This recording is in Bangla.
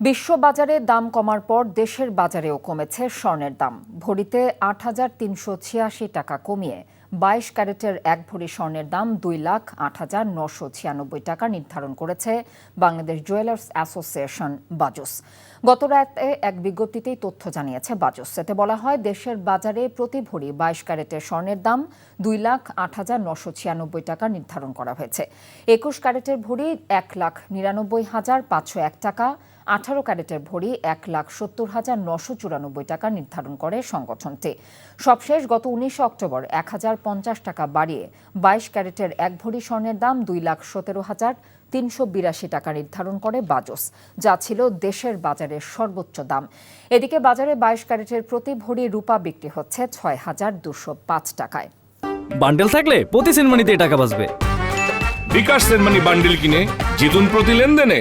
বিশ্ববাজারে দাম কমার পর দেশের বাজারেও কমেছে স্বর্ণের দাম। ভরিতে আট হাজার তিনশো ছিয়াশি টাকা কমিয়ে বাইশ ক্যারেটের এক ভরি স্বর্ণের দাম দুই লাখ আট হাজার নশো ছিয়ানব্বই টাকা নির্ধারণ করেছে বাংলাদেশ জুয়েলার্স অ্যাসোসিয়েশন বাজুস। গত রাতে এক বিজ্ঞপ্তিতেই তথ্য জানিয়েছে বাজুস। এতে বলা হয়, দেশের বাজারে প্রতি ভরি বাইশ ক্যারেটের স্বর্ণের দাম দুই লাখ আট হাজার নশো ছিয়ানব্বই টাকা নির্ধারণ করা হয়েছে। একুশ ক্যারেটের ভরি এক লাখ নিরানব্বই হাজার পাঁচশো এক টাকা, আঠারো ক্যারেটের ভরি এক লাখ সত্তর হাজার নশো চুরানব্বই টাকা নির্ধারণ করে সংগঠনটি। সবশেষ গত উনিশে অক্টোবর এক হাজার পঞ্চাশ টাকা বাড়িয়ে বাইশ ক্যারেটের এক ভরি স্বর্ণের দাম দুই লাখ সতেরো হাজার তিনশো বিরাশি টাকা নির্ধারণ করে বাজস যা ছিল দেশের বাজারের সর্বোচ্চ দাম। এদিকে বাজারে বাইশ ক্যারেটের প্রতি ভরি রূপা বিক্রি হচ্ছে ছয় হাজার দুশো পাঁচ টাকায়। বান্ডেল থাকলে প্রতি সেনমানিতে টাকা বাঁচবে। বিকাশ সেনমানি বান্ডেল কিনে জিতুন প্রতি লেনদেনে।